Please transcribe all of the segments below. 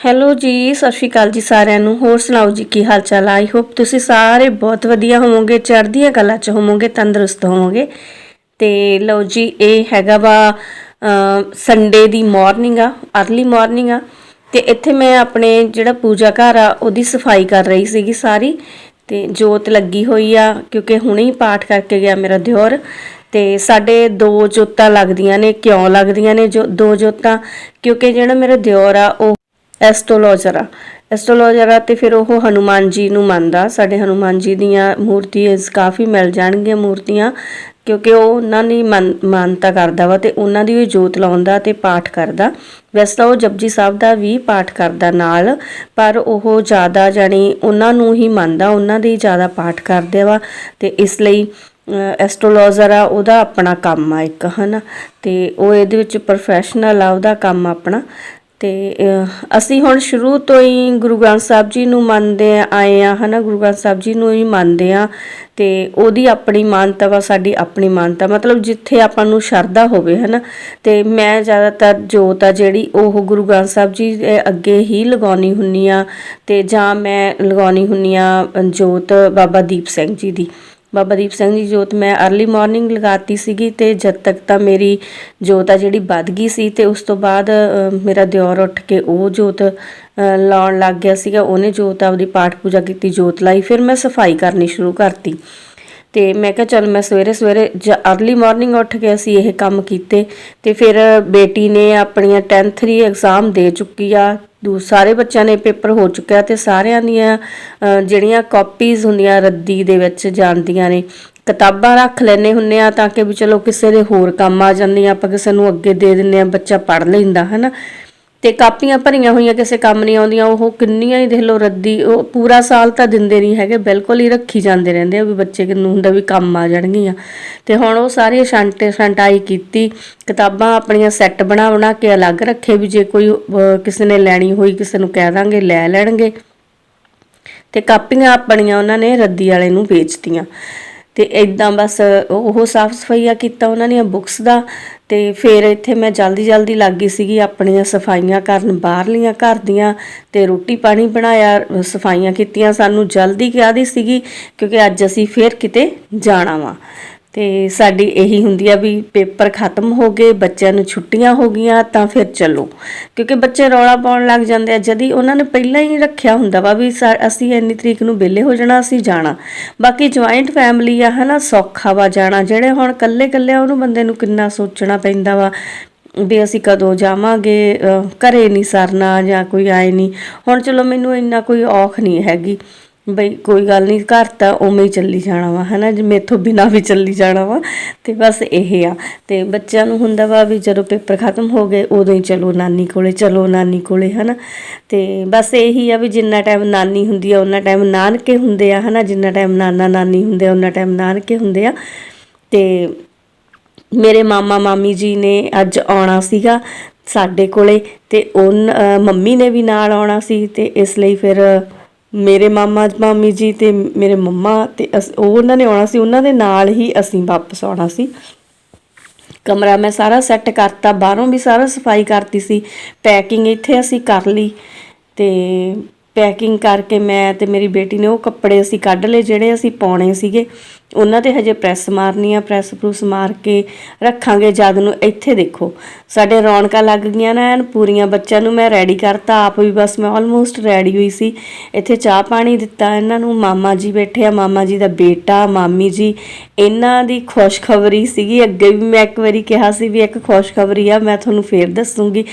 Hello ਜੀ, ਸਤਿ ਸ਼੍ਰੀ ਅਕਾਲ ਜੀ ਸਾਰਿਆਂ ਨੂੰ। ਹੋਰ ਸੁਣਾਓ ਜੀ, ਕੀ ਹਾਲ ਚਾਲ ਆਈ ਹੋਪ ਤੁਸੀਂ ਸਾਰੇ ਬਹੁਤ ਵਧੀਆ ਹੋਵੋਗੇ, ਚੜ੍ਹਦੀਆਂ ਕਲਾ ਚ ਹੋਵੋਗੇ, ਤੰਦਰੁਸਤ ਹੋਵੋਗੇ। ਤੇ ਲਓ ਜੀ, ਇਹ ਹੈਗਾ ਵਾ ਸੰਡੇ ਦੀ ਮਾਰਨਿੰਗ ਆ अर्ਲੀ ਮਾਰਨਿੰਗ ਆ। ਤੇ ਇੱਥੇ ਮੈਂ ਆਪਣੇ ਜਿਹੜਾ ਪੂਜਾ ਘਰ ਆ, ਉਹਦੀ ਸਫ਼ਾਈ ਕਰ ਰਹੀ ਸੀਗੀ ਸਾਰੀ। ਤੇ ਜੋਤ ਲੱਗੀ ਹੋਈ ਆ, ਕਿਉਂਕਿ ਹੁਣੇ ਹੀ ਪਾਠ ਕਰਕੇ ਗਿਆ ਮੇਰਾ ਦਿਓਰ। ਤੇ ਸਾਡੇ ਦੋ ਜੋਤਾਂ ਲੱਗਦੀਆਂ ਨੇ, ਕਿਉਂ ਲੱਗਦੀਆਂ ਨੇ ਜੋ, ਦੋ ਜੋਤਾਂ? ਕਿਉਂਕਿ ਜਿਹੜਾ ਮੇਰਾ ਦਿਓਰ ਆ, ਉਹ ਐਸਟ੍ਰੋਲੋਜਰ। ਆ ਐਸਟ੍ਰੋਲੋਜਰ ਆ ਤੇ ਫਿਰ ਉਹ ਹਨੂਮਾਨ ਜੀ ਨੂੰ ਮੰਨਦਾ। ਸਾਡੇ ਹਨੂਮਾਨ ਜੀ ਦੀਆਂ ਮੂਰਤੀਆਂ ਕਾਫੀ ਮਿਲ ਜਾਣਗੀਆਂ ਮੂਰਤੀਆਂ, ਕਿਉਂਕਿ ਉਹ ਉਹਨਾਂ ਦੀ ਮਾਨਤਾ ਕਰਦਾ ਵਾ ਤੇ ਉਹਨਾਂ ਦੀ ਵੀ ਜੋਤ ਲਾਉਂਦਾ ਤੇ ਪਾਠ ਕਰਦਾ। ਵੈਸੇ ਤਾਂ ਉਹ ਜਪਜੀ ਸਾਹਿਬ ਦਾ ਵੀ ਪਾਠ ਕਰਦਾ ਨਾਲ, ਪਰ ਉਹ ਜ਼ਿਆਦਾ ਜਾਨੀ ਉਹਨਾਂ ਨੂੰ ਹੀ ਮੰਨਦਾ, ਉਹਨਾਂ ਦੀ ਜ਼ਿਆਦਾ ਪਾਠ ਕਰਦੇ ਵਾ ਤੇ ਇਸ ਲਈ ਐਸਟ੍ਰੋਲੋਜਰ ਆ ਉਹਦਾ ਆਪਣਾ ਕੰਮ ਆ ਇੱਕ, ਹਨਾ। ਤੇ ਉਹ ਇਹਦੇ ਵਿੱਚ ਪ੍ਰੋਫੈਸ਼ਨਲ ਆ, ਉਹਦਾ ਕੰਮ ਆਪਣਾ। ਤੇ ਅਸੀਂ ਹੁਣ ਸ਼ੁਰੂ ਤੋਂ ਹੀ ਗੁਰੂ ਗ੍ਰੰਥ ਸਾਹਿਬ ਜੀ ਨੂੰ ਮੰਨਦੇ ਆਏ ਆ, ਹਨਾ? ਗੁਰੂ ਗ੍ਰੰਥ ਸਾਹਿਬ ਜੀ ਨੂੰ ਹੀ ਮੰਨਦੇ ਆ ਤੇ ਉਹਦੀ ਆਪਣੀ ਮਾਨਤਾ ਵਾ, ਸਾਡੀ ਆਪਣੀ ਮਾਨਤਾ। ਮਤਲਬ ਜਿੱਥੇ ਆਪਾਂ ਨੂੰ ਸ਼ਰਧਾ ਹੋਵੇ, ਹਨਾ? ਤੇ ਮੈਂ ਜ਼ਿਆਦਾਤਰ ਜੋਤ ਆ ਜਿਹੜੀ, ਉਹ ਗੁਰੂ ਗ੍ਰੰਥ ਸਾਹਿਬ ਜੀ ਅੱਗੇ ਹੀ ਲਗਾਉਣੀ ਹੁੰਨੀ ਆ ਤੇ ਜਾਂ ਮੈਂ ਲਗਾਉਣੀ ਹੁੰਨੀ ਆ ਜੋਤ ਬਾਬਾ ਦੀਪ ਸਿੰਘ ਜੀ ਦੀ। ਬਾਬਾ ਦੀਪ ਸਿੰਘ ਦੀ ਜੋਤ ਮੈਂ ਅਰਲੀ ਮਾਰਨਿੰਗ ਲਗਾਤੀ ਸੀਗੀ ਤੇ ਜਦ ਤੱਕ ਤਾਂ ਮੇਰੀ ਜੋਤ ਆ ਜਿਹੜੀ ਵੱਧ ਗਈ ਸੀ ਤੇ ਉਸ ਤੋਂ ਬਾਅਦ ਮੇਰਾ ਦਿਓਰ ਉੱਠ ਕੇ ਉਹ ਜੋਤ ਲਾਉਣ ਲੱਗ ਗਿਆ ਸੀਗਾ। ਉਹਨੇ ਜੋਤ ਆਪਦੀ ਪਾਠ ਪੂਜਾ ਕੀਤੀ, ਜੋਤ ਲਾਈ। ਫਿਰ ਮੈਂ ਸਫ਼ਾਈ ਕਰਨੀ ਸ਼ੁਰੂ ਕਰਤੀ। ਤੇ ਮੈਂ ਕਿਹਾ, ਚਲ ਮੈਂ ਸਵੇਰੇ ਸਵੇਰੇ ਅਰਲੀ ਮਾਰਨਿੰਗ ਉੱਠ ਕੇ ਅਸੀਂ ਇਹ ਕੰਮ ਕੀਤੇ ਤੇ ਫਿਰ ਬੇਟੀ ਨੇ ਆਪਣੀਆਂ 10th 3 ਐਗਜ਼ਾਮ ਦੇ ਚੁੱਕੀ ਆ। ਦੂ ਸਾਰੇ ਬੱਚਿਆਂ ਨੇ ਪੇਪਰ ਹੋ ਚੁੱਕਿਆ ਤੇ ਸਾਰਿਆਂ ਦੀਆਂ ਜਿਹੜੀਆਂ ਕਾਪੀਜ਼ ਹੁੰਦੀਆਂ ਰੱਦੀ ਦੇ ਵਿੱਚ ਜਾਂਦੀਆਂ ਨੇ, ਕਿਤਾਬਾਂ ਰੱਖ ਲੈਨੇ ਹੁੰਨੇ ਆ ਤਾਂ ਕਿ ਵੀ ਚਲੋ ਕਿਸੇ ਦੇ ਹੋਰ ਕੰਮ ਆ ਜਾਂਦੀਆਂ ਆਪਾਂ ਕਿਸੇ ਨੂੰ ਅੱਗੇ ਦੇ ਦਿੰਨੇ ਆ, ਬੱਚਾ ਪੜ ਲੈਂਦਾ, ਹਨਾ? ਤੇ ਕਾਪੀਆਂ ਭਰੀਆਂ ਹੋਈਆਂ, ਕਿਸੇ ਕੰਮ ਨਹੀਂ ਆਉਂਦੀਆਂ, ਉਹ ਕਿੰਨੀਆਂ ਹੀ ਦੇਖ ਲਓ ਰੱਦੀ, ਉਹ ਪੂਰਾ ਸਾਲ ਤਾਂ ਦਿੰਦੇ ਨਹੀਂ ਹੈਗੇ, ਬਿਲਕੁਲ ਹੀ ਰੱਖੀ ਜਾਂਦੇ ਰਹਿੰਦੇ ਆ ਵੀ ਬੱਚੇ ਕਿੰਨੂੰ ਹੁੰਦਾ ਵੀ ਕੰਮ ਆ ਜਾਣਗੀਆਂ। ਤੇ ਹੁਣ ਉਹ ਸਾਰੇ ਸ਼ੰਟੇ ਸ਼ੰਟਾਈ ਕੀਤੀ, ਕਿਤਾਬਾਂ ਆਪਣੀਆਂ ਸੈੱਟ ਬਣਾ ਬਣਾ ਕੇ ਅਲੱਗ ਰੱਖੇ ਵੀ ਜੇ ਕੋਈ ਕਿਸੇ ਨੇ ਲੈਣੀ ਹੋਈ, ਕਿਸੇ ਨੂੰ ਕਹਿ ਦਾਂਗੇ, ਲੈ ਲੈਣਗੇ। ਤੇ ਕਾਪੀਆਂ ਆਪਣੀਆਂ ਉਹਨਾਂ ਨੇ ਰੱਦੀ ਵਾਲੇ ਨੂੰ ਵੇਚਤੀਆਂ। ਤੇ ਇਦਾਂ ਬਸ ਉਹ ਸਾਫ਼ ਸਫਾਈਆ ਕੀਤਾ ਉਹਨਾਂ ਦੀਆਂ ਬੁੱਕਸ ਦਾ ਤੇ ਫਿਰ ਇੱਥੇ ਮੈਂ ਜਲਦੀ ਜਲਦੀ ਲੱਗ ਗਈ ਸੀਗੀ ਆਪਣੀਆਂ ਸਫਾਈਆਂ ਕਰਨ ਬਾਹਰਲੀਆਂ ਘਰ ਦੀਆਂ ਤੇ ਰੋਟੀ ਪਾਣੀ ਬਣਾਇਆ, ਸਫਾਈਆਂ ਕੀਤੀਆਂ, ਸਾਨੂੰ ਜਲਦੀ ਕਿਆਦੀ ਸੀਗੀ ਕਿਉਂਕਿ ਅੱਜ ਅਸੀਂ ਫਿਰ ਕਿਤੇ ਜਾਣਾ ਵਾ। ਤੇ ਸਾਡੀ ਇਹੀ ਹੁੰਦੀ ਆ ਵੀ ਪੇਪਰ ਖਤਮ ਹੋ ਗਏ, ਬੱਚਿਆਂ ਨੂੰ ਛੁੱਟੀਆਂ ਹੋ ਗਈਆਂ, ਤਾਂ ਫਿਰ ਚਲੋ। ਕਿਉਂਕਿ ਬੱਚੇ ਰੌਲਾ ਪਾਉਣ ਲੱਗ ਜਾਂਦੇ ਆ। ਜਦੀ ਉਹਨਾਂ ਨੇ ਪਹਿਲਾਂ ਹੀ ਰੱਖਿਆ ਹੁੰਦਾ ਵਾ ਵੀ ਅਸੀਂ ਇੰਨੀ ਤਰੀਕ ਨੂੰ ਵਿਲੇ ਹੋ ਜਾਣਾ, ਅਸੀਂ ਜਾਣਾ। ਬਾਕੀ ਜੁਆਇੰਟ ਫੈਮਿਲੀ ਆ, ਹਨਾ, ਸੌਖਾ ਵਾ ਜਾਣਾ। ਜਿਹੜੇ ਹੁਣ ਕੱਲੇ ਕੱਲੇ ਉਹਨੂੰ ਬੰਦੇ ਨੂੰ ਕਿੰਨਾ ਸੋਚਣਾ ਪੈਂਦਾ ਵਾ ਵੀ ਅਸੀਂ ਕਦੋਂ ਜਾਵਾਂਗੇ ਘਰੇ ਨਹੀਂ ਸਰਨਾ ਜਾਂ ਕੋਈ ਆਏ ਨਹੀਂ ਹੁਣ ਚਲੋ, ਮੈਨੂੰ ਇੰਨਾ ਕੋਈ ਔਖ ਨਹੀਂ ਹੈਗੀ। ਬਈ ਕੋਈ ਗੱਲ ਨਹੀਂ ਘਰ ਤਾਂ ਉਵੇਂ ਹੀ ਚੱਲੀ ਜਾਣਾ ਵਾ, ਹਨਾ ਜੇ, ਮੇਥੋਂ ਬਿਨਾ ਵੀ ਚੱਲੀ ਜਾਣਾ ਵਾ, ਤੇ ਬਸ ਇਹ ਆ। ਤੇ ਬੱਚਿਆਂ ਨੂੰ ਹੁੰਦਾ ਵਾ ਵੀ ਜਦੋਂ ਪੇਪਰ ਖਤਮ ਹੋ ਗਏ, ਉਦੋਂ ਹੀ ਚਲੋ ਨਾਨੀ ਕੋਲੇ, ਚਲੋ ਨਾਨੀ ਕੋਲੇ, ਹਨਾ। ਤੇ ਬਸ ਇਹੀ ਆ ਵੀ ਜਿੰਨਾ ਟਾਈਮ ਨਾਨੀ ਹੁੰਦੀ ਆ ਉਹਨਾਂ ਟਾਈਮ ਨਾਨਕੇ ਹੁੰਦੇ ਆ, ਹਨਾ। ਜਿੰਨਾ ਟਾਈਮ ਨਾਨਾ ਨਾਨੀ ਹੁੰਦੇ ਆ ਉਹਨਾਂ ਟਾਈਮ ਨਾਨਕੇ ਹੁੰਦੇ ਆ। ਤੇ ਮੇਰੇ ਮਾਮਾ ਮਾਮੀ ਜੀ ਨੇ ਅੱਜ ਆਉਣਾ ਸੀਗਾ ਸਾਡੇ ਕੋਲੇ, ਤੇ ਉਹ ਮੰਮੀ ਨੇ ਵੀ ਨਾਲ ਆਉਣਾ ਸੀ, ਤੇ ਇਸ ਲਈ ਫਿਰ ਮੇਰੇ ਮਾਮਾ, ਮਾਮੀ ਜੀ ਤੇ ਮੇਰੇ ਮੰਮਾ ਤੇ ਉਹ ਉਹਨਾਂ ਨੇ ਆਉਣਾ ਸੀ, ਉਹਨਾਂ ਦੇ ਨਾਲ ਹੀ ਅਸੀਂ ਵਾਪਸ ਆਉਣਾ ਸੀ। ਕਮਰਾ ਮੈਂ ਸਾਰਾ ਸੈੱਟ ਕਰਤਾ, ਬਾਹਰੋਂ ਵੀ ਸਾਰਾ ਸਫ਼ਾਈ ਕਰਤੀ ਸੀ। ਪੈਕਿੰਗ ਇੱਥੇ ਅਸੀਂ ਕਰ ਲਈ ਤੇ ਪੈਕਿੰਗ ਕਰਕੇ ਮੈਂ ਤੇ ਮੇਰੀ ਬੇਟੀ ਨੇ ਉਹ ਕੱਪੜੇ ਅਸੀਂ ਕੱਢ ਲਏ, ਜਿਹੜੇ ਅਸੀਂ ਪਾਉਣੇ ਸੀਗੇ। ਉਹਨਾਂ ਤੇ ਹਜੇ ਪ੍ਰੈਸ ਮਾਰਨੀ ਆ ਪ੍ਰੈਸ ਪ੍ਰੂਸ ਮਾਰ ਕੇ ਰੱਖਾਂਗੇ, ਜਦ ਨੂੰ ਇੱਥੇ ਦੇਖੋ। ਸਾਡੇ ਰੌਣਕਾਂ ਲੱਗ ਗਈਆਂ ਨਾ ਐਨ ਪੂਰੀਆਂ ਬੱਚਿਆਂ ਨੂੰ ਮੈਂ ਰੈਡੀ ਕਰਤਾ, ਆਪ ਵੀ ਬਸ ਮੈਂ ਆਲਮੋਸਟ ਰੈਡੀ ਹੋਈ ਸੀ। ਇੱਥੇ ਚਾਹ ਪਾਣੀ ਦਿੱਤਾ ਇਹਨਾਂ ਨੂੰ, ਮਾਮਾ ਜੀ ਬੈਠੇ ਆ, ਮਾਮਾ ਜੀ ਦਾ ਬੇਟਾ, ਮਾਮੀ ਜੀ। ਇਹਨਾਂ ਦੀ ਖੁਸ਼ਖਬਰੀ ਸੀਗੀ, ਅੱਗੇ ਵੀ ਮੈਂ ਇੱਕ ਵਾਰੀ ਕਿਹਾ ਸੀ ਵੀ ਇੱਕ ਖੁਸ਼ਖਬਰੀ ਆ, ਮੈਂ ਤੁਹਾਨੂੰ ਫੇਰ ਦੱਸੂਗੀ।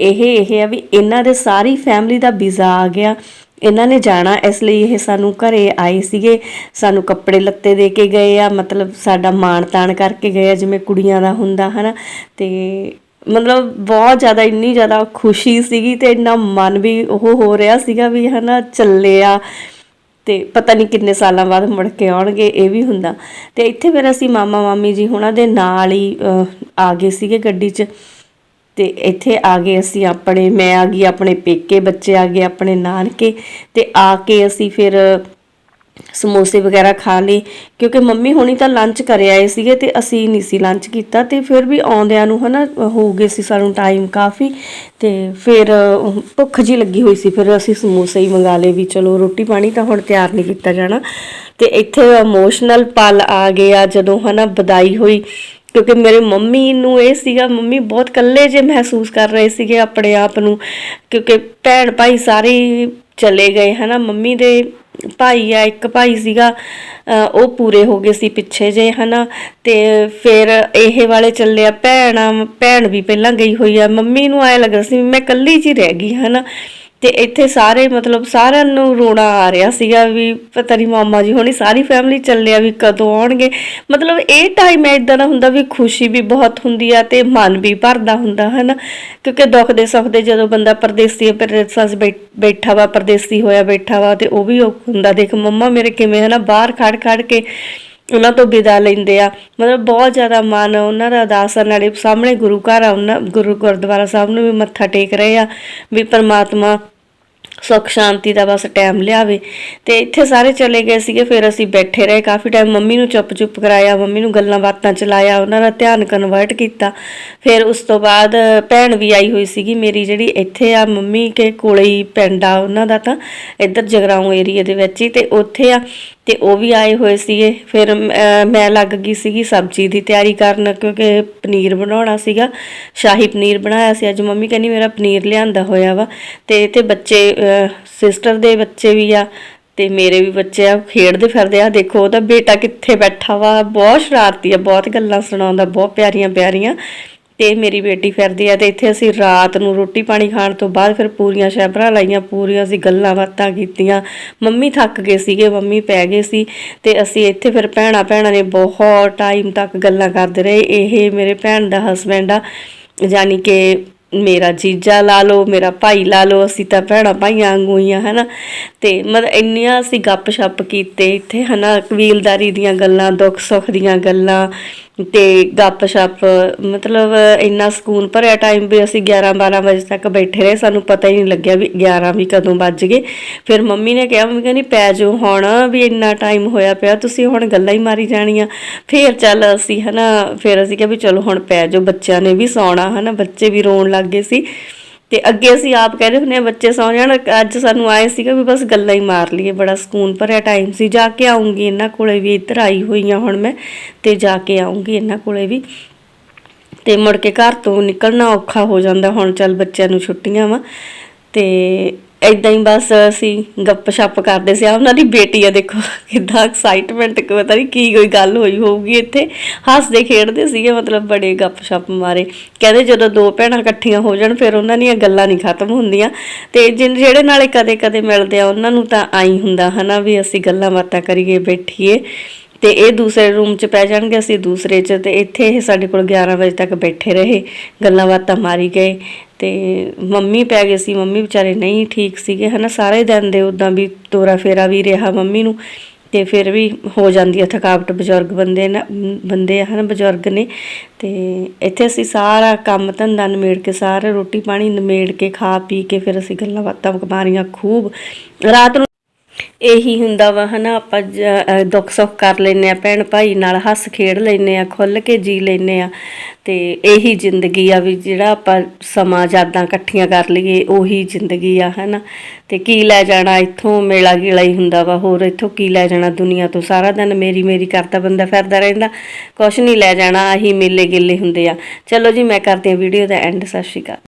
ਇਹ ਇਹ ਆ ਵੀ ਇਹਨਾਂ ਦੇ ਸਾਰੀ ਫੈਮਿਲੀ ਦਾ ਵੀਜ਼ਾ ਆ ਗਿਆ। ਇਹਨਾਂ ਨੇ ਜਾਣਾ, ਇਸ ਲਈ ਇਹ ਸਾਨੂੰ ਘਰੇ ਆਏ ਸੀਗੇ। ਸਾਨੂੰ ਕੱਪੜੇ ਲੱਤੇ ਦੇ ਕੇ ਗਏ ਆ, ਮਤਲਬ ਸਾਡਾ ਮਾਣ ਤਾਣ ਕਰਕੇ ਗਏ ਆ, ਜਿਵੇਂ ਕੁੜੀਆਂ ਦਾ ਹੁੰਦਾ, ਹਨਾ। ਤੇ ਮਤਲਬ ਬਹੁਤ ਜ਼ਿਆਦਾ, ਇੰਨੀ ਜ਼ਿਆਦਾ ਖੁਸ਼ੀ ਸੀਗੀ ਤੇ ਇੰਨਾ ਮਨ ਵੀ ਉਹ ਹੋ ਰਿਹਾ ਸੀਗਾ ਵੀ, ਹਨਾ, ਚੱਲੇ ਆ। ਤੇ ਪਤਾ ਨਹੀਂ ਕਿੰਨੇ ਸਾਲਾਂ ਬਾਅਦ ਮੁੜ ਕੇ ਆਉਣਗੇ, ਇਹ ਵੀ ਹੁੰਦਾ। ਤੇ ਇੱਥੇ ਫਿਰ ਅਸੀਂ ਮਾਮਾ ਮਾਮੀ ਜੀ ਹੁਣਾਂ ਦੇ ਨਾਲ ਹੀ ਆ ਗਏ ਸੀਗੇ ਗੱਡੀ 'ਚ। ਤੇ ਇੱਥੇ ਆ ਗਏ ਅਸੀਂ ਆਪਣੇ, ਮੈਂ ਆ ਗਈ, ਆਪਣੇ ਪੇਕੇ ਬੱਚੇ ਆ ਗਏ, ਆਪਣੇ ਨਾਨਕੇ ਤੇ ਆ ਕੇ ਅਸੀਂ ਫਿਰ ਸਮੋਸੇ ਵਗੈਰਾ ਖਾ ਲਏ। ਕਿਉਂਕਿ ਮੰਮੀ ਹੁਣੀ ਤਾਂ ਲੰਚ ਕਰਿਆ ਆਏ ਸੀਗੇ ਤੇ ਅਸੀਂ ਨਹੀਂ ਸੀ ਲੰਚ ਕੀਤਾ ਤੇ ਫਿਰ ਵੀ ਆਉਂਦਿਆਂ ਨੂੰ ਹਨਾ, ਹੋ ਗਏ ਸੀ ਸਾਨੂੰ ਟਾਈਮ ਕਾਫੀ ਤੇ ਫਿਰ ਭੁੱਖ ਜੀ ਲੱਗੀ ਹੋਈ ਸੀ। ਫਿਰ ਅਸੀਂ ਸਮੋਸੇ ਹੀ ਮੰਗਾ ਲਏ ਵੀ ਚਲੋ ਰੋਟੀ ਪਾਣੀ ਤਾਂ ਹੁਣ ਤਿਆਰ ਨਹੀਂ ਕੀਤਾ ਜਾਣਾ। ਤੇ ਇੱਥੇ ਇਮੋਸ਼ਨਲ ਪਲ ਆ ਗਿਆ ਜਦੋਂ ਹਨਾ ਵਿਦਾਈ ਹੋਈ। ਕਿਉਂਕਿ ਮੇਰੇ ਮੰਮੀ ਨੂੰ ਇਹ ਸੀਗਾ, ਮੰਮੀ ਬਹੁਤ ਇਕੱਲੇ ਜੇ ਮਹਿਸੂਸ ਕਰ ਰਹੇ ਸੀਗੇ ਆਪਣੇ ਆਪ ਨੂੰ, ਕਿਉਂਕਿ ਭੈਣ ਭਾਈ ਸਾਰੇ ਚਲੇ ਗਏ, ਹਨਾ? ਮੰਮੀ ਦੇ ਭਾਈ ਆ, ਇੱਕ ਭਾਈ ਸੀਗਾ ਉਹ ਪੂਰੇ ਹੋ ਗਏ ਸੀ ਪਿੱਛੇ ਜੇ, ਹਨਾ? ਤੇ ਫਿਰ ਇਹ ਵਾਲੇ ਚੱਲੇ ਆ ਭੈਣ ਆ, ਭੈਣ ਵੀ ਪਹਿਲਾਂ ਗਈ ਹੋਈ ਆ। ਮੰਮੀ ਨੂੰ ਐ ਲੱਗ ਰਿਹਾ ਸੀ ਵੀ ਮੈਂ ਇਕੱਲੀ ਜੀ ਰਹਿ ਗਈ, ਹਨਾ? ਤੇ ਇੱਥੇ ਸਾਰੇ ਮਤਲਬ ਸਾਰਿਆਂ ਨੂੰ ਰੋਣਾ ਆ ਰਿਹਾ ਸੀਗਾ ਵੀ ਪਤਾ ਨਹੀਂ ਮਾਮਾ ਜੀ ਹੋਣੀ ਸਾਰੀ ਫੈਮਿਲੀ ਚੱਲਿਆ ਵੀ ਕਦੋਂ ਆਉਣਗੇ। ਮਤਲਬ ਇਹ ਟਾਈਮ ਇਦਾਂ ਦਾ ਹੁੰਦਾ ਵੀ ਖੁਸ਼ੀ ਵੀ ਬਹੁਤ ਹੁੰਦੀ ਆ ਤੇ ਮਨ ਵੀ ਭਰਦਾ ਹੁੰਦਾ, ਹਨਾ? ਕਿਉਂਕਿ ਦੁੱਖ ਦੇ ਸੁੱਖ ਦੇ ਜਦੋਂ ਬੰਦਾ ਪਰਦੇਸੀ ਪਰਦੇਸਾਂ 'ਚ ਬੈ- ਬੈਠਾ ਵਾ, ਪਰਦੇਸੀ ਹੋਇਆ ਬੈਠਾ ਵਾ ਤੇ ਉਹ ਵੀ ਔਖ ਹੁੰਦਾ। ਦੇਖ ਮੰਮਾ ਮੇਰੇ ਕਿਵੇਂ, ਹਨਾ? ਬਾਹਰ ਖੜ ਖੜ ਕੇ ਉਹਨਾਂ ਤੋਂ ਵਿਦਾ ਲੈਂਦੇ ਆ। ਮਤਲਬ ਬਹੁਤ ਜ਼ਿਆਦਾ ਮਨ ਉਹਨਾਂ ਦਾ ਉਦਾਸ ਆ। ਨਾਲੇ ਸਾਹਮਣੇ ਗੁਰੂ ਘਰ ਆ, ਉਹਨਾਂ ਗੁਰੂ ਗੁਰਦੁਆਰਾ ਸਾਹਿਬ ਨੂੰ ਵੀ ਮੱਥਾ ਟੇਕ ਰਹੇ ਆ ਵੀ ਪਰਮਾਤਮਾ ਸੁੱਖ ਸ਼ਾਂਤੀ ਦਾ ਬਸ ਟਾਈਮ ਲਿਆਵੇ। ਤੇ ਇੱਥੇ ਸਾਰੇ ਚਲੇ ਗਏ ਸੀਗੇ, ਫਿਰ ਅਸੀਂ ਬੈਠੇ ਰਹੇ। ਕਾਫੀ ਟਾਈਮ ਮੰਮੀ ਨੂੰ ਚੁੱਪ ਚੁੱਪ ਕਰਾਇਆ, ਮੰਮੀ ਨੂੰ ਗੱਲਾਂ ਬਾਤਾਂ ਚਲਾਇਆ, ਉਹਨਾਂ ਦਾ ਧਿਆਨ ਕਨਵਰਟ ਕੀਤਾ। ਫਿਰ ਉਸ ਤੋਂ ਬਾਅਦ ਭੈਣ ਵੀ ਆਈ ਹੋਈ ਸੀਗੀ ਮੇਰੀ ਜਿਹੜੀ, ਇੱਥੇ ਆ ਮੰਮੀ ਕੇ ਕੋਲੇ ਹੀ ਪਿੰਡ ਆ, ਉਹਨਾਂ ਦਾ ਤਾਂ ਇੱਧਰ ਜਗਰਾਉਂ ਏਰੀਆ ਦੇ ਵਿੱਚ ਹੀ। ਤੇ ਉੱਥੇ ਆ ਤੇ ਉਹ ਵੀ ਆਏ ਹੋਏ ਸੀਗੇ। ਫਿਰ ਮੈਂ ਲੱਗ ਗਈ ਸੀਗੀ ਸਬਜ਼ੀ ਦੀ ਤਿਆਰੀ ਕਰਨ ਕਿਉਂਕਿ ਪਨੀਰ ਬਣਾਉਣਾ ਸੀਗਾ। ਸ਼ਾਹੀ ਪਨੀਰ ਬਣਾਇਆ ਸੀ। ਅੱਜ ਮੰਮੀ ਕਹਿੰਦੀ ਮੇਰਾ ਪਨੀਰ ਲਿਆਂਦਾ ਹੋਇਆ ਵਾ। ਤੇ ਇੱਥੇ ਬੱਚੇ ਸਿਸਟਰ ਦੇ ਬੱਚੇ ਵੀ ਆ ਤੇ ਮੇਰੇ ਵੀ ਬੱਚੇ ਆ। ਖੇਡਦੇ ਫਿਰਦੇ ਆ। ਦੇਖੋ, ਉਹਦਾ ਬੇਟਾ ਕਿੱਥੇ ਬੈਠਾ ਵਾ। ਬਹੁਤ ਸ਼ਰਾਰਤੀ ਆ। ਬਹੁਤ ਗੱਲਾਂ ਸੁਣਾਉਂਦਾ। ਬਹੁਤ ਪਿਆਰੀਆਂ ਪਿਆਰੀਆਂ ਤੇ ਮੇਰੀ ਬੇਟੀ ਫਿਰਦੀ ਆ ਤੇ ਇੱਥੇ ਅਸੀਂ ਰਾਤ ਨੂੰ ਰੋਟੀ ਪਾਣੀ ਖਾਣ ਤੋਂ ਬਾਅਦ ਫਿਰ ਪੂਰੀਆਂ ਸ਼ੈਬਰਾਂ ਲਾਈਆਂ, ਪੂਰੀਆਂ ਅਸੀਂ ਗੱਲਾਂ ਬਾਤਾਂ ਕੀਤੀਆਂ। ਮੰਮੀ ਥੱਕ ਗਏ ਸੀਗੇ, ਮੰਮੀ ਪੈ ਗਏ ਸੀ ਤੇ ਅਸੀਂ ਇੱਥੇ ਫਿਰ ਭੈਣਾਂ ਭੈਣਾਂ ਨੇ ਬਹੁਤ ਟਾਈਮ ਤੱਕ ਗੱਲਾਂ ਕਰਦੇ ਰਹੇ। ਇਹ ਮੇਰੇ ਭੈਣ ਦਾ ਹਸਬੈਂਡ ਆ, ਯਾਨੀ ਕਿ ਮੇਰਾ ਜੀਜਾ ਲਾ ਲਓ, ਮੇਰਾ ਭਾਈ ਲਾ ਲਓ, ਅਸੀਂ ਤਾਂ ਭੈਣਾਂ ਭਾਈਆਂ ਵਾਂਗੂ ਹੀ ਆ, ਹਨਾ? ਤੇ ਮਤਲਬ ਇੰਨੀਆਂ ਅਸੀਂ ਗੱਪ-ਸ਼ੱਪ ਕੀਤੇ ਇੱਥੇ, ਹਨਾ? ਕਬੀਲਦਾਰੀ ਦੀਆਂ ਗੱਲਾਂ ਦੁੱਖ ਸੁੱਖ ਦੀਆਂ ਗੱਲਾਂ ਤੇ ਗੱਪ-ਸ਼ੱਪ, ਮਤਲਬ ਇੰਨਾ ਸਕੂਨ ਭਰਿਆ ਟਾਈਮ ਵੀ ਅਸੀਂ 11-12 ਵਜੇ ਤੱਕ ਬੈਠੇ ਰਹੇ, ਸਾਨੂੰ ਪਤਾ ਹੀ ਨਹੀਂ ਲੱਗਿਆ ਵੀ 11 ਵੀ ਕਦੋਂ ਵੱਜ ਗਏ। ਫਿਰ ਮੰਮੀ ਨੇ ਕਿਹਾ, ਮੰਮੀ ਕਹਿੰਦੀ, ਪੈ ਜਾਓ ਹੁਣ, ਵੀ ਇੰਨਾ ਟਾਈਮ ਹੋਇਆ ਪਿਆ, ਤੁਸੀਂ ਹੁਣ ਗੱਲਾਂ ਹੀ ਮਾਰੀ ਜਾਣੀਆਂ। ਫਿਰ ਚੱਲ ਅਸੀਂ ਹਨਾ, ਫਿਰ ਅਸੀਂ ਕਿਹਾ ਵੀ ਚਲੋ ਹੁਣ ਪੈ ਜਾਓ, ਬੱਚਿਆਂ ਨੇ ਵੀ ਸੌਣਾ ਹਨਾ, ਬੱਚੇ ਵੀ ਰੋਣ ਲੱਗ ਗਏ ਸੀ। ਤੇ ਅੱਗੇ ਅਸੀਂ ਆਪ ਕਹਿੰਦੇ ਹੁੰਦੇ ਆ ਬੱਚੇ ਸੌ ਜਾਣ, ਅੱਜ ਸਾਨੂੰ ਆਏ ਸੀਗਾ ਵੀ ਬਸ ਗੱਲਾਂ ਹੀ ਮਾਰ ਲਈਏ, ਬੜਾ ਸਕੂਨ ਭਰਿਆ ਟਾਈਮ ਸੀ, ਜਾ ਕੇ ਆਉਂਗੀ ਇਹਨਾਂ ਕੋਲੇ ਵੀ, ਇੱਧਰ ਆਈ ਹੋਈ ਆ ਹੁਣ ਮੈਂ, ਤੇ ਜਾ ਕੇ ਆਉਂਗੀ ਇਹਨਾਂ ਕੋਲੇ ਵੀ। ਤੇ ਮੁੜ ਕੇ ਘਰ ਤੋਂ ਨਿਕਲਣਾ ਔਖਾ ਹੋ ਜਾਂਦਾ, ਹੁਣ ਚੱਲ ਬੱਚਿਆਂ ਨੂੰ ਛੁੱਟੀਆਂ ਵਾ, ਤੇ ਏਦਾਂ ਹੀ ਬਸ ਅਸੀਂ ਗੱਪ-ਸ਼ੱਪ ਕਰਦੇ ਸੀ। ਆ ਉਹਨਾਂ ਦੀ ਬੇਟੀ ਆ, ਦੇਖੋ ਕਿੱਦਾਂ ਐਕਸਾਈਟਮੈਂਟ ਪਤਾ ਨਹੀਂ ਕੀ ਕੋਈ ਗੱਲ ਹੋਈ ਹੋਊਗੀ ਇੱਥੇ। ਹੱਸਦੇ, ਖੇਡਦੇ ਸੀਗੇ, ਮਤਲਬ ਬੜੇ ਗੱਪ-ਸ਼ੱਪ ਮਾਰੇ। ਕਹਿੰਦੇ ਜਦੋਂ ਦੋ ਭੈਣਾਂ ਇਕੱਠੀਆਂ ਹੋ ਜਾਣ, ਫਿਰ ਉਹਨਾਂ ਦੀਆਂ ਗੱਲਾਂ ਨਹੀਂ ਖਤਮ ਹੁੰਦੀਆਂ। ਤੇ ਜਿਨ- ਜਿਹੜੇ ਨਾਲੇ ਕਦੇ-ਕਦੇ ਮਿਲਦੇ ਆ, ਉਹਨਾਂ ਨੂੰ ਤਾਂ ਆਈ ਹੁੰਦਾ ਹਨਾ ਵੀ ਅਸੀਂ ਗੱਲਾਂ ਬਾਤਾਂ ਕਰੀਏ, ਬੈਠੀਏ। ਤੇ ਇਹ ਦੂਸਰੇ ਰੂਮ 'ਚ ਪੈ ਜਾਣਗੇ, ਅਸੀਂ ਦੂਸਰੇ 'ਚ। ਤੇ ਇੱਥੇ ਇਹ ਸਾਡੇ ਕੋਲ 11 ਵਜੇ ਤੱਕ ਬੈਠੇ ਰਹੇ, ਗੱਲਾਂ ਬਾਤਾਂ ਮਾਰੀ ਗਏ। ਤੇ ਮੰਮੀ ਪੈ ਗਏ ਸੀ, ਮੰਮੀ ਵਿਚਾਰੇ ਨਹੀਂ ਠੀਕ ਸੀਗੇ, ਹਨਾ, ਸਾਰੇ ਦਿਨ ਦੇ ਉਦਾਂ ਵੀ ਤੋਰਾ ਫੇਰਾ ਵੀ ਰਿਹਾ ਮੰਮੀ ਨੂੰ, ਤੇ ਫਿਰ ਵੀ ਹੋ ਜਾਂਦੀ ਹੈ ਥਕਾਵਟ, ਬਜ਼ੁਰਗ ਬੰਦੇ ਨਾ, ਬੰਦੇ ਆ, ਹਨ, ਬਜ਼ੁਰਗ ਨੇ, ਤੇ ਇੱਥੇ ਅਸੀਂ ਸਾਰਾ ਕੰਮ ਧੰਦਾ ਨਿਮੇੜ ਕੇ, ਸਾਰਾ ਰੋਟੀ ਪਾਣੀ ਨਿਮੇੜ ਕੇ, ਖਾ ਪੀ ਕੇ, ਫਿਰ ਅਸੀਂ ਗੱਲਾਂ ਬਾਤਾਂ ਮਾਰੀਆਂ ਖੂਬ, ਰਾਤ ਨੂੰ ਇਹੀ ਹੁੰਦਾ ਵਾ ਹਨਾ, ਆਪਾਂ ਜ- ਦੁੱਖ ਸੁੱਖ ਕਰ ਲੈਨੇ ਆ ਭੈਣ ਭਾਈ ਨਾਲ ਹੱਸ ਖੇਡ ਲੈਨੇ ਆ ਖੁੱਲ ਕੇ ਜੀ ਲੈਨੇ ਆ ਤੇ ਇਹੀ ਜ਼ਿੰਦਗੀ ਆ ਵੀ ਜਿਹੜਾ ਆਪਾਂ ਸਮਾਂ ਯਾਦਾਂ ਇਕੱਠੀਆਂ ਕਰ ਲਈਏ, ਉਹੀ ਜ਼ਿੰਦਗੀ ਆ ਹਨਾ। ਤੇ ਕੀ ਲੈ ਜਾਣਾ, ਇੱਥੋਂ ਮੇਲਾ ਗੀਲਾ ਹੀ ਹੁੰਦਾ ਵਾ, ਹੋਰ ਇੱਥੋਂ ਕੀ ਲੈ ਜਾਣਾ ਦੁਨੀਆ ਤੋਂ? ਸਾਰਾ ਦਿਨ ਮੇਰੀ ਮੇਰੀ ਕਰਦਾ ਬੰਦਾ ਫਿਰਦਾ ਰਹਿੰਦਾ, ਕੁਛ ਨਹੀਂ ਲੈ ਜਾਣਾ, ਆਹੀ ਮੇਲੇ ਗਿੱਲੇ ਹੁੰਦੇ ਆ। ਚਲੋ ਜੀ, ਮੈਂ ਕਰਦੀ ਆ ਵੀਡੀਓ ਦਾ ਐਂਡ ਸਤਿ ਸ਼੍ਰੀ ਅਕਾਲ।